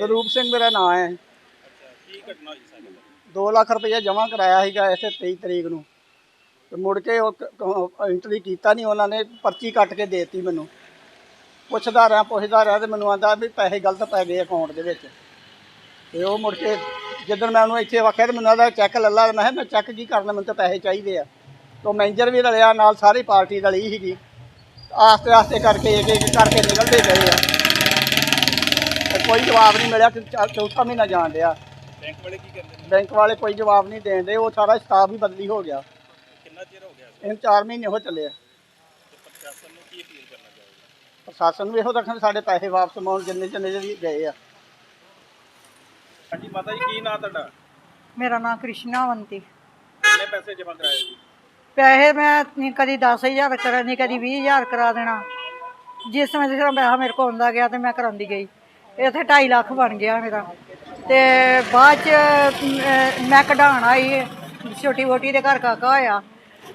Group Singh ਮੇਰਾ ਨਾਮ ਹੈ। ਕੀ ਘਟਨਾ ਹੋਈ ਸਾਡੇ ਨਾਲ? 2 ਲੱਖ ਰੁਪਏ ਜਮ੍ਹਾਂ ਕਰਾਇਆ ਸੀਗਾ ਇਸੇ 23 ਤਰੀਕ ਨੂੰ। ਤੇ ਮੁੜ ਕੇ ਉਹ ਐਂਟਰੀ ਕੀਤਾ ਨਹੀਂ ਉਹਨਾਂ ਨੇ ਪਰਚੀ ਕੱਟ ਕੇ ਦੇਤੀ ਮੈਨੂੰ। ਪੁੱਛਦਾ ਰਿਹਾ ਪੁੱਛਦਾ ਰਿਹਾ ਤੇ ਮੈਨੂੰ ਆਂਦਾ ਵੀ ਪੈਸੇ ਗਲਤ ਪੈ ਗਏ ਅਕਾਊਂਟ ਦੇ ਵਿੱਚ। ਤੇ ਉਹ ਮੁੜ ਕੇ ਜਦੋਂ ਮੈਂ ਉਹਨੂੰ ਇੱਥੇ ਆਖਿਆ ਤੇ ਮੈਨੂੰ ਆਦਾ ਚੈੱਕ ਲੱਲਾ, ਮੈਂ ਕਿਹਾ ਮੈਂ ਚੈੱਕ ਕੀ ਕਰਨਾ, ਮੈਨੂੰ ਤਾਂ ਪੈਸੇ ਚਾਹੀਦੇ ਆ। ਤੋਂ ਮੈਨੇਜਰ ਵੀ ਰਲਿਆ, ਨਾਲ ਸਾਰੀ ਪਾਰਟੀ ਰਲੀ ਸੀਗੀ। ਆਸਤੇ ਆਸਤੇ ਕਰਕੇ, ਇੱਕ ਇੱਕ ਕਰਕੇ ਨਿਕਲਦੇ ਗਏ ਆ। ਤੇ ਕੋਈ ਜਵਾਬ ਨਹੀਂ ਮਿਲਿਆ ਕਿ ਚੌਥਾ ਮਹੀਨਾ ਜਾਣ ਡਿਆ। ਬੈਂਕ ਵਾਲੇ ਕੀ ਕਹਿੰਦੇ ਨੇ? ਬੈਂਕ ਵਾਲੇ ਕੋਈ ਜਵਾਬ ਨਹੀਂ ਦੇਂਦੇ ਉਹ ਸਾਰਾ ਸਟਾਫ ਹੀ ਬਦਲੀ ਹੋ ਗਿਆ। ਕਿੰਨਾ ਚਿਰ ਹੋ ਗਿਆ ਸੀ ਇਹਨ 4 ਮਹੀਨੇ ਹੋ ਚੱਲੇ ਆ। ਤੇ ਪ੍ਰਸ਼ਾਸਨ ਨੂੰ ਕੀ ਅਪੀਲ ਕਰਨਾ ਚਾਹੋਗੇ? ਪ੍ਰਸ਼ਾਸਨ ਨੂੰ ਇਹੋ ਰੱਖਣ ਸਾਡੇ ਪੈਸੇ ਵਾਪਸ ਮਾਉਣ ਜਿੰਨੇ ਜਿੰਨੇ ਜਿਹੜੀ ਗਏ ਆ। ਹਾਂਜੀ ਮਾਤਾ ਜੀ ਕੀ ਨਾਂ ਤੁਹਾਡਾ? ਮੇਰਾ ਨਾਮ ਕ੍ਰਿਸ਼ਨਾਵੰਤੀ ਕਿੰਨੇ ਪੈਸੇ ਜਮ੍ਹਾਂ ਕਰਾਏ ਸੀ? ਪੈਸੇ ਮੈਂ ਨੀ ਕਦੀ 10000 ਕਰਾ ਨਹੀਂ ਕਦੀ 20000 ਕਰਾ ਦੇਣਾ। ਜਿਸ ਸਮੇਂ ਜਿਸ ਤਰ੍ਹਾਂ ਪੈਸਾ ਮੇਰੇ ਕੋਲ ਆਉਂਦਾ ਗਿਆ ਤੇ ਮੈਂ ਕਰਾਉਂਦੀ ਗਈ। ਇੱਥੇ 2.5 ਲੱਖ ਬਣ ਗਿਆ ਮੇਰਾ। ਤੇ ਬਾਅਦ ਚ ਮੈਂ ਕਢਾਣ ਆਈ ਛੋਟੀ ਵੋਟੀ ਦੇ ਘਰ ਕਾਕਾ ਹੋਇਆ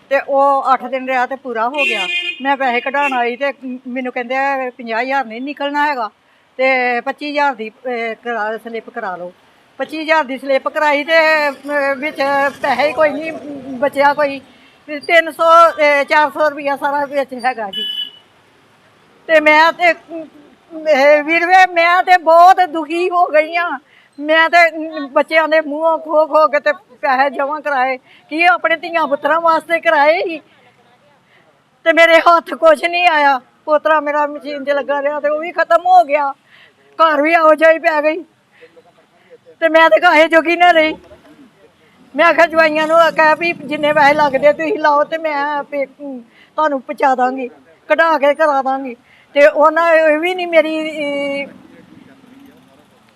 ਤੇ ਉਹ 8 ਦਿਨ ਰਿਹਾ ਤੇ ਪੂਰਾ ਹੋ ਗਿਆ। ਮੈਂ ਪੈਸੇ ਕਢਾਣ ਆਈ ਤੇ ਮੈਨੂੰ ਕਹਿੰਦੇ 50000 ਨਹੀਂ ਨਿਕਲਣਾ ਹੈਗਾ ਤੇ 25000 ਦੀ ਕਰਾ ਸਲਿੱਪ ਕਰਾ ਲਓ। 25000 ਦੀ ਸਲਿੱਪ ਕਰਾਈ ਤੇ ਵਿੱਚ ਪੈਸੇ ਹੀ ਕੋਈ ਨਹੀਂ ਬਚਿਆ ਕੋਈ। 300 ਅਹ, 400 ਰੁਪਇਆ ਸਾਰਾ ਵਿੱਚ ਹੈਗਾ ਜੀ। ਤੇ ਮੈਂ ਤੇ ਵੀਰਵੇ ਮੈਂ ਤੇ ਬਹੁਤ ਦੁਖੀ ਹੋ ਗਈ ਆ। ਮੈਂ ਤੇ ਬੱਚਿਆਂ ਦੇ ਮੂੰਹੋਂ ਖੋ ਖੋ ਕੇ ਤੇ ਪੈਸੇ ਜਮ੍ਹਾਂ ਕਰਾਏ। ਕੀ ਆਪਣੇ ਧੀਆਂ ਪੁੱਤਰਾਂ ਵਾਸਤੇ ਕਰਾਏ ਸੀ? ਤੇ ਮੇਰੇ ਹੱਥ ਕੁਝ ਨਹੀਂ ਆਇਆ। ਪੋਤਰਾ ਮੇਰਾ ਮਸ਼ੀਨ 'ਚ ਲੱਗਾ ਰਿਹਾ ਤੇ ਉਹ ਵੀ ਖਤਮ ਹੋ ਗਿਆ। ਘਰ ਵੀ ਆਓ ਜਾਈ ਪੈ ਗਈ। ਤੇ ਮੈਂ ਤੇ ਕਾਹੇ ਜੋਗੀ ਨਾ ਰਹੀ। ਮੈਂ ਆਖਿਆ ਜਵਾਈਆਂ ਨੂੰ ਕਹਿ ਵੀ ਜਿੰਨੇ ਪੈਸੇ ਲੱਗਦੇ ਤੁਸੀਂ ਲਾਓ ਤੇ ਮੈਂ ਪੇ- ਤੁਹਾਨੂੰ ਪਹੁੰਚਾ ਦਾਂਗੀ। ਕਢਾ ਕੇ ਕਰਾ ਦਾਂਗੀ। ਤੇ ਉਹਨਾਂ ਇਹ ਵੀ ਨਹੀਂ ਮੇਰੀ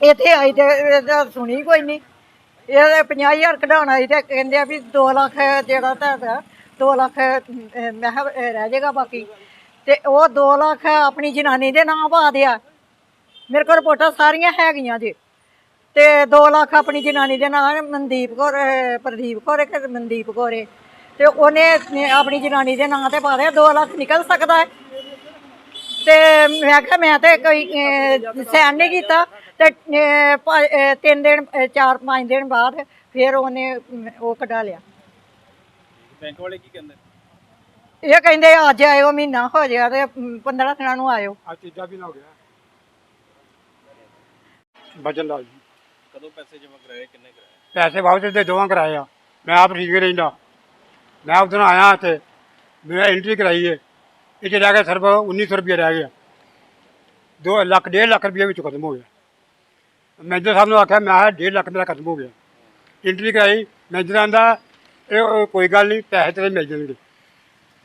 ਇੱਥੇ ਆਈ ਤੇ ਇਹਦਾ ਸੁਣੀ ਕੋਈ ਨਹੀਂ ਇਹ 50000 ਕਢਾਉਣ ਆਈ ਤੇ ਕਹਿੰਦੇ ਆ ਵੀ 2 ਲੱਖ ਜਿਹੜਾ ਤੁਹਾਡਾ 2 ਲੱਖ ਮੈਂ ਕਿਹਾ, ਰਹਿ ਜਾਏਗਾ ਬਾਕੀ। ਤੇ ਉਹ 2 ਲੱਖ ਆਪਣੀ ਜਨਾਨੀ ਦੇ ਨਾਂ ਪਾ ਦਿਆ। ਮੇਰੇ ਕੋਲ ਰਿਪੋਰਟਾਂ ਸਾਰੀਆਂ ਹੈਗੀਆਂ ਜੀ। ਤੇ 2 ਲੱਖ ਆਪਣੀ ਜਨਾਨੀ ਦੇ ਨਾਂ ਮਨਦੀਪ ਕੌਰ ਪ੍ਰਦੀਪ ਕੌਰ ਕਿ ਮਨਦੀਪ ਕੌਰੇ ਹੈ ਤੇ ਉਹਨੇ ਆਪਣੀ ਜਨਾਨੀ ਦੇ ਨਾਂ ਤੇ ਪਾ ਦਿਆ 2 ਲੱਖ ਨਿਕਲ ਸਕਦਾ ਹੈ। ਤੇ ਮੈਂ ਕਿਹਾ ਮੈਂ ਤੇ ਕੋਈ ਸੈਨ ਨਹੀਂ ਕੀਤਾ। ਤੇ ਅਹ, ਤਿੰਨ ਦਿਨ ਅਹ, ਚਾਰ ਪੰਜ ਦਿਨ ਬਾਅਦ ਫਿਰ ਉਹਨੇ ਉਹ ਕਢਾ ਲਿਆ। ਬੈਂਕ ਵਾਲੇ ਕੀ ਕਹਿੰਦੇ? ਇਹ ਕਹਿੰਦੇ ਅੱਜ ਆਇਓ ਮਹੀਨਾ ਹੋ ਗਿਆ ਤੇ 15 ਦਿਨਾਂ ਨੂੰ ਆਇਓ। ਅੱਜ ਤੀਜਾ ਵੀ ਹੋ ਗਿਆ ਬਚਨ ਲਾਲ ਜੀ। ਕਦੋਂ ਪੈਸੇ ਜਮ੍ਹਾਂ ਕਰਾਏ ਕਿੰਨੇ ਕਰਾਏ? ਪੈਸੇ ਵਾਪਸ ਦੇ ਦੋਵਾਂ ਕਰਾਏ ਆ। ਮੈਂ ਆਪ ਠੀਕ ਰਹਿੰਦਾ। ਮੈਂ ਉਦੋਂ ਆਇਆ ਤੇ ਮੈਂ ਐਂਟਰੀ ਕਰਾਈ ਹੈ ਇਹ 'ਚ ਰਹਿ ਗਿਆ ਸਿਰਫ 1900 ਰੁਪਏ ਰਹਿ ਗਿਆ 2 ਲੱਖ 1.5 ਲੱਖ ਰੁਪਏ ਵਿੱਚ ਖਤਮ ਹੋ ਗਿਆ। ਮੈਨੇਜਰ ਸਾਹਿਬ ਨੂੰ ਆਖਿਆ, ਮੈਂ 1.5 ਲੱਖ ਮੇਰਾ ਖਤਮ ਹੋ ਗਿਆ। ਇੰਟਰੀ ਕਰਾਈ, ਮੈਨੇਜਰ ਆਂਦਾ, ਇਹ ਕੋਈ ਗੱਲ ਨਹੀਂ, ਪੈਸੇ ਤੇਰੇ ਮਿਲ ਜਾਣਗੇ।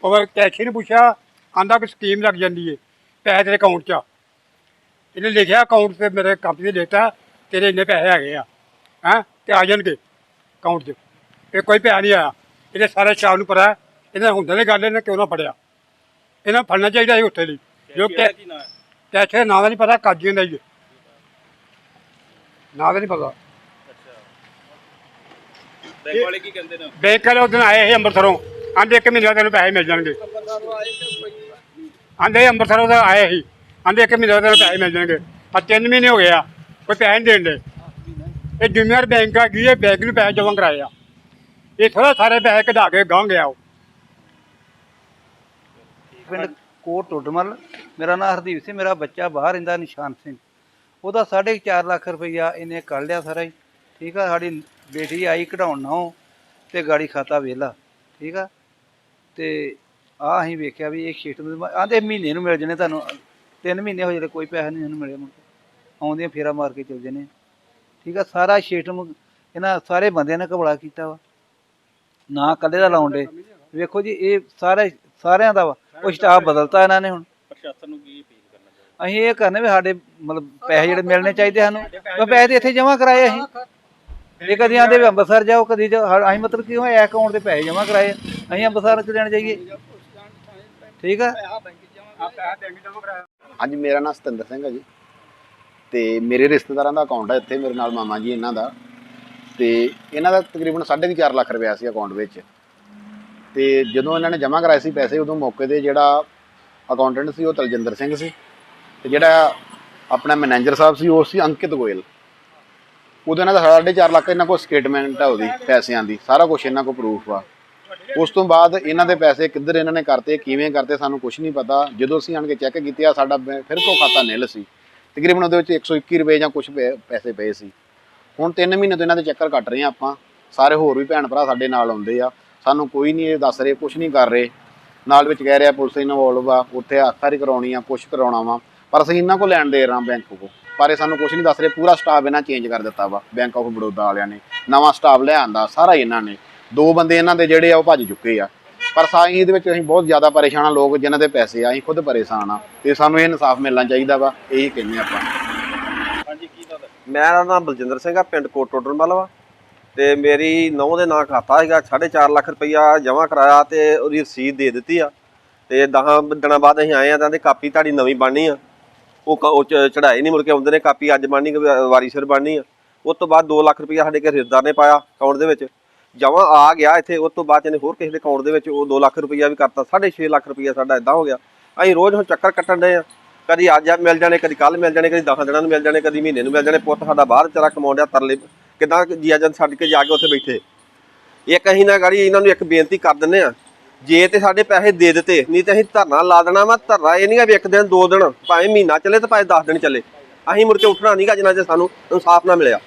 ਉਹ ਕੈਸ਼ੀ ਨੂੰ ਪੁੱਛਿਆ, ਆਂਦਾ ਕਿ ਸਕੀਮ ਲੱਗ ਜਾਂਦੀ ਹੈ ਪੈਸੇ ਤੇਰੇ ਅਕਾਊਂਟ 'ਚ ਆ। ਇਹਨੇ ਲਿਖਿਆ ਅਕਾਊਂਟ ਤੇ ਮੇਰੇ ਕੰਪਨੀ ਦੇ ਦਿੱਤਾ ਤੇਰੇ ਇੰਨੇ ਪੈਸੇ ਹੈਗੇ ਆ, ਹੈਂ, ਤੇ ਆ ਜਾਣਗੇ ਅਕਾਊਂਟ 'ਚ। ਇਹ ਕੋਈ ਪੈਸਾ ਨਹੀਂ ਆਇਆ। ਇਹਨੇ ਸਾਰੇ ਸ਼ਾਮ ਨੂੰ ਪੜਾ ਇਹਨਾਂ ਹੁੰਦੇ ਨੇ ਗੱਲ, ਇਹਨੇ ਕਿਉਂ ਨਾ ਫੜਿਆ ਇਹਨਾਂ ਫੜਨਾ ਚਾਹੀਦਾ ਸੀ ਉੱਥੇ ਲਈ। ਜੋ ਕਿਹੜਾ ਕੀ ਨਾਂ ਹੈ? ਕੈਸ਼ ਨਾਂ ਦਾ ਨਹੀਂ ਪਤਾ ਕਾਜੀ ਹੁੰਦਾ ਜੀ ਨਾਂ ਦਾ ਨਹੀਂ ਪਤਾ। ਅੱਛਾ। ਬੈਂਕ ਵਾਲੇ ਕੀ ਕਹਿੰਦੇ ਨੇ? ਬੈਂਕ ਵਾਲੇ ਉਦੋਂ ਆਏ ਸੀ ਅੰਮ੍ਰਿਤਸਰੋਂ। ਆਂਦੇ ਇੱਕ ਮਹੀਨੇ ਬਾਅਦ ਤੈਨੂੰ ਪੈਸੇ ਮਿਲ ਜਾਣਗੇ। ਆਂਦੇ ਅੰਮ੍ਰਿਤਸਰੋਂ ਦਾ ਆਏ ਸੀ। ਆਂਦੇ ਇੱਕ ਮਹੀਨੇ ਬਾਅਦ ਤੈਨੂੰ ਪੈਸੇ ਮਿਲ ਜਾਣਗੇ। ਆ ਤਿੰਨ ਮਹੀਨੇ ਹੋ ਗਏ ਆ ਕੋਈ ਪੈਸੇ ਨਹੀਂ ਦੇਣ ਦੇ। ਇਹ ਜੂਨੀਅਰ ਬੈਂਕ ਆ ਗਈ ਇਹ ਬੈਂਕ ਨੂੰ ਪੈਸੇ ਜਮ੍ਹਾਂ ਕਰਾਏ ਆ। ਇਹ ਥੋੜਾ ਸਾਰੇ ਪੈਸੇ ਕਢਾ ਕੇ ਗਾਂ ਗਿਆ ਉਹ। ਪਿੰਡ ਕੋਟ ਟੋਡਮਲ ਮੇਰਾ ਨਾਮ ਹਰਦੀਪ ਸਿੰਘ, ਮੇਰਾ ਬੱਚਾ ਬਾਹਰ ਰਹਿੰਦਾ ਨਿਸ਼ਾਨ ਸਿੰਘ। ਉਹਦਾ 4.5 ਲੱਖ ਰੁਪਈਆ ਇਹਨੇ ਕੱਢ ਲਿਆ ਸਾਰਾ ਹੀ, ਠੀਕ ਆ? ਸਾਡੀ ਬੇਟੀ ਆਈ ਕਢਾਉਣ ਨਾ ਤੇ ਗਾੜੀ ਖਾਤਾ ਵੇਲਾ, ਠੀਕ ਆ? ਤੇ ਆ ਅਸੀਂ ਵੇਖਿਆ ਵੀ ਇਹ ਸ਼ੀਟ ਆਂਦੇ ਮਹੀਨੇ ਨੂੰ ਮਿਲ ਜਣੇ ਤੁਹਾਨੂੰ, ਤਿੰਨ ਮਹੀਨੇ ਹੋ ਜਿਹੜੇ ਕੋਈ ਪੈਸਾ ਨਹੀਂ ਇਹਨੂੰ ਮਿਲਿਆ ਮੁੜ ਕੇ। ਆਉਂਦੀਆਂ ਫੇਰਾ ਮਾਰ ਕੇ ਚਲ ਜਣੇ ਠੀਕ ਆ? ਸਾਰਾ ਸ਼ੀਟ ਇਹਨਾਂ ਸਾਰੇ ਬੰਦਿਆਂ ਨੇ ਘਬਲਾ ਕੀਤਾ ਵਾ। ਨਾ ਇਕੱਲੇ ਦਾ ਲਾਉਣ ਦੇ ਵੇਖੋ ਜੀ, ਇਹ ਸਾਰੇ, ਸਾਰਿਆਂ ਦਾ ਵਾ। ਉਹ ਸਟਾਫ ਬਦਲਤਾ ਇਹਨਾਂ ਨੇ ਹੁਣ। ਪ੍ਰਸ਼ਾਸਨ ਨੂੰ ਕੀ ਅਪੀਲ ਕਰਨਾ ਅਸੀਂ ਇਹ ਕਰਨੇ ਵੀ ਸਾਡੇ ਮਤਲਬ ਪੈਸੇ ਜਿਹੜੇ ਮਿਲਣੇ ਚਾਹੀਦੇ ਸਾਨੂੰ। ਕਿਉਂ ਪੈਸੇ ਤੇ ਇੱਥੇ ਜਮ੍ਹਾਂ ਕਰਾਏ ਅਸੀਂ। ਇਹ ਕਦੀ ਆਂਦੇ ਵੀ ਅੰਮ੍ਰਿਤਸਰ ਜਾਓ ਕਦੀ ਹਾ- ਅਸੀਂ ਮਤਲਬ ਕਿ ਉਹ ਅਕਾਊਂਟ ਤੇ ਪੈਸੇ ਜਮ੍ਹਾਂ ਕਰਾਏ? ਆ। ਅਸੀਂ ਅੰਮ੍ਰਿਤਸਰ ਚ ਲੈਣ ਜਾਈਏ? ਠੀਕ ਆ? ਹਾਂਜੀ ਮੇਰਾ ਨਾਮ ਸਤਿੰਦਰ ਸਿੰਘ ਹੈ ਜੀ। ਤੇ ਮੇਰੇ ਰਿਸ਼ਤੇਦਾਰਾਂ ਦਾ ਅਕਾਊਂਟ ਹੈ ਇੱਥੇ ਮੇਰੇ ਨਾਲ ਮਾਮਾ ਜੀ ਇਹਨਾਂ ਦਾ। ਤੇ ਇਹਨਾਂ ਦਾ ਤਕਰੀਬਨ 4.5 ਲੱਖ ਰੁਪਇਆ ਸੀ ਅਕਾਊਂਟ ਵਿੱਚ। ਤੇ ਜਦੋਂ ਇਹਨਾਂ ਨੇ ਜਮ੍ਹਾਂ ਕਰਾਏ ਸੀ ਪੈਸੇ, ਉਦੋਂ ਮੌਕੇ ਤੇ ਜਿਹੜਾ ਅਕਾਊਂਟੈਂਟ ਸੀ, ਉਹ ਤਲਜਿੰਦਰ ਸਿੰਘ ਸੀ ਤੇ ਜਿਹੜਾ ਆਪਣਾ ਮੈਨੇਜਰ ਸਾਹਿਬ ਸੀ, ਉਹ ਸੀ ਅੰਕਿਤ ਗੋਇਲ। ਉਹਦੇ ਨਾਲ ਸਾਢੇ ਚਾਰ ਲੱਖ ਇਹਨਾਂ ਕੋਲ ਸਟੇਟਮੈਂਟ ਆ ਉਹਦੀ, ਪੈਸਿਆਂ ਦੀ, ਸਾਰਾ ਕੁਝ ਇਹਨਾਂ ਕੋਲ ਪ੍ਰੂਫ ਆ। ਉਸ ਤੋਂ ਬਾਅਦ ਇਹਨਾਂ ਦੇ ਪੈਸੇ ਕਿੱਧਰ ਇਹਨਾਂ ਨੇ ਕਰਤੇ, ਕਿਵੇਂ ਕਰਤੇ, ਸਾਨੂੰ ਕੁਝ ਨਹੀਂ ਪਤਾ। ਜਦੋਂ ਅਸੀਂ ਆਣ ਕੇ ਚੈੱਕ ਕੀਤੇ ਆ ਸਾਡਾ ਬੈ- ਫਿਰ ਤੋਂ ਖਾਤਾ ਨਿਲ ਸੀ। ਤਕਰੀਬਨ ਉਹਦੇ ਵਿੱਚ 121 ਰੁਪਏ ਜਾਂ ਕੁਝ ਪੈਸੇ ਪਏ ਸੀ। ਹੁਣ 3 ਮਹੀਨੇ ਤੋਂ ਇਹਨਾਂ ਦੇ ਚੱਕਰ ਕੱਟ ਰਹੇ ਆ ਆਪਾਂ। ਸਾਰੇ ਹੋਰ ਵੀ ਭੈਣ ਭਰਾ ਸਾਡੇ ਨਾਲ ਆਉਂਦੇ ਆ। ਸਾਨੂੰ ਕੋਈ ਨਹੀਂ ਇਹ ਦੱਸ ਰਹੇ ਕੁਝ ਨਹੀਂ ਕਰ ਰਹੇ। ਨਾਲ ਵਿੱਚ ਕਹਿ ਰਿਹਾ ਪੁਲਿਸ ਇਨਵੋਲਵ ਆ ਉੱਥੇ ਆਖਾਰੀ ਕਰਾਉਣੀ ਆ ਕੁਛ ਕਰਾਉਣਾ ਵਾ। ਪਰ ਅਸੀਂ ਇਹਨਾਂ ਕੋਲ ਲੈਣ ਦੇ ਰਹਾ ਬੈਂਕ ਕੋ ਪਰ ਇਹ ਸਾਨੂੰ ਕੁਝ ਨਹੀਂ ਦੱਸ ਰਹੇ ਪੂਰਾ ਸਟਾਫ ਇਹਨਾਂ ਚੇਂਜ ਕਰ ਦਿੱਤਾ ਵਾ ਬੈਂਕ ਆਫ ਬੜੌਦਾ ਵਾਲਿਆਂ ਨੇ। ਨਵਾਂ ਸਟਾਫ ਲਿਆਂਦਾ ਸਾਰਾ ਹੀ ਇਹਨਾਂ ਨੇ। ਦੋ ਬੰਦੇ ਇਹਨਾਂ ਦੇ ਜਿਹੜੇ ਆ ਉਹ ਭੱਜ ਚੁੱਕੇ ਆ। ਪਰ ਸਾਈ ਇਹਦੇ ਵਿੱਚ ਅਸੀਂ ਬਹੁਤ ਜ਼ਿਆਦਾ ਪਰੇਸ਼ਾਨ ਆ ਲੋਕ ਜਿਨ੍ਹਾਂ ਦੇ ਪੈਸੇ ਆ ਅਸੀਂ ਖੁਦ ਪਰੇਸ਼ਾਨ ਆ। ਤੇ ਸਾਨੂੰ ਇਹ ਇਨਸਾਫ ਮਿਲਣਾ ਚਾਹੀਦਾ ਵਾ ਇਹੀ ਕਹਿੰਦੇ ਆਪਾਂ। ਹਾਂਜੀ ਕੀ ਤੁਹਾਡਾ ਮੇਰਾ ਨਾਮ ਬਲਜਿੰਦਰ ਸਿੰਘ ਆ ਪਿੰਡ ਕੋਟ ਟੋਡਰਮਲ ਵਾ। ਤੇ ਮੇਰੀ ਨੌਂ ਦੇ ਨਾਂ ਖਾਤਾ ਹੈਗਾ 4.5 ਲੱਖ ਰੁਪਈਆ ਜਮ੍ਹਾਂ ਕਰਾਇਆ ਤੇ ਉਹਦੀ ਰਸੀਦ ਦੇ ਦਿੱਤੀ ਆ। ਤੇ 10 ਦਿਨਾਂ ਬਾਅਦ ਅਸੀਂ ਆਏ ਆ ਤਾਂ ਦੀ ਕਾਪੀ ਤੁਹਾਡੀ ਨਵੀਂ ਬਣਨੀ ਆ। ਉਹ ਕ- ਉਹ ਚੜਾਈ ਨਹੀਂ ਮੁੜ ਕੇ ਆਉਂਦੇ ਨੇ, ਕਾਪੀ ਅੱਜ ਬਣਨੀ ਵਾਰੀ ਸਿਰ ਬਣਨੀ ਆ। ਉਸ ਤੋਂ ਬਾਅਦ 2 ਲੱਖ ਰੁਪਈਆ ਸਾਡੇ ਘਰੇਦਾਰ ਨੇ ਪਾਇਆ ਅਕਾਊਂਟ ਦੇ ਵਿੱਚ। ਜਮ੍ਹਾਂ ਆ ਗਿਆ ਇੱਥੇ, ਉਸ ਤੋਂ ਬਾਅਦ ਇਹਨੇ ਹੋਰ ਕਿਸੇ ਦੇ ਅਕਾਊਂਟ ਦੇ ਵਿੱਚ ਉਹ 2 ਲੱਖ ਰੁਪਈਆ ਵੀ ਕਰਤਾ 6.5 ਲੱਖ ਰੁਪਈਆ ਸਾਡਾ ਇਦਾਂ ਹੋ ਗਿਆ। ਅਸੀਂ ਰੋਜ਼ ਹੁਣ ਚੱਕਰ ਕੱਟਣ ਡਏ ਆ। ਕਦੀ ਅੱਜ ਮਿਲ ਜਾਣੇ, ਕਦੀ ਕੱਲ ਮਿਲ ਜਾਣੇ, ਕਦੀ 10 ਦਿਨਾਂ ਨੂੰ ਮਿਲ ਜਾਣੇ, ਕਦੀ ਮਹੀਨੇ ਨੂੰ ਮਿਲ ਜਾਣੇ, ਪੁੱਤ ਸਾਡਾ ਬਾਹਰ ਵਿਚਾਰਾ ਕਮਾਉਣ ਡਿਆ ਤਰਲੇ ਕਿਦਾਂ ਜੀਆ ਜਨ ਛੱਡ ਕੇ ਜਾ ਕੇ ਉੱਥੇ ਬੈਠੇ। ਇੱਕ ਅਸੀਂ ਨਾ ਗਾੜੀ ਇਹਨਾਂ ਨੂੰ ਇੱਕ ਬੇਨਤੀ ਕਰ ਦਿੰਨੇ ਆ ਜੇ ਤੇ ਸਾਡੇ ਪੈਸੇ ਦੇ ਦਿੱਤੇ, ਨਹੀਂ ਤੇ ਅਸੀਂ ਧਰਨਾ ਲਾ ਦੇਣਾ ਵਾ, ਧਰਨਾ ਇਹ ਨਹੀਂਗਾ ਵੀ ਇੱਕ ਦਿਨ, ਦੋ ਦਿਨ, ਭਾਵੇਂ ਮਹੀਨਾ ਚੱਲੇ ਤੇ ਭਾਵੇਂ 10 ਦਿਨ ਚੱਲੇ। ਅਸੀਂ ਮੁੜ ਕੇ ਉੱਠਣਾ ਨਹੀਂਗਾ ਜਿੰਨਾ ਚਿਰ ਸਾਨੂੰ ਇਨਸਾਫ ਨਾ ਮਿਲਿਆ।